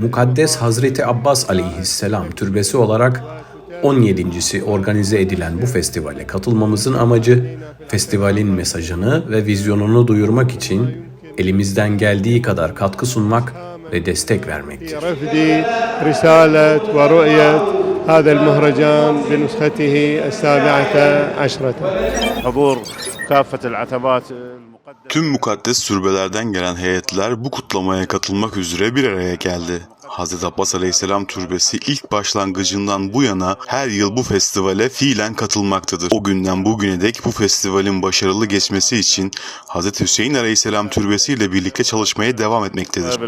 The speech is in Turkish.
Mukaddes Hazreti Abbas aleyhisselam türbesi olarak 17.si organize edilen bu festivale katılmamızın amacı festivalin mesajını ve vizyonunu duyurmak için elimizden geldiği kadar katkı sunmak ve destek vermektir. رفد رسالة ورؤية هذا المهرجان بنسخته السابعة عشرة حضور كافة العتبات المقدسة Tüm mukaddes türbelerden gelen heyetler bu kutlamaya katılmak üzere bir araya geldi. Hz. Abbas Aleyhisselam Türbesi ilk başlangıcından bu yana her yıl bu festivale fiilen katılmaktadır. O günden bugüne dek bu festivalin başarılı geçmesi için Hz. Hüseyin Aleyhisselam Türbesi ile birlikte çalışmaya devam etmektedir.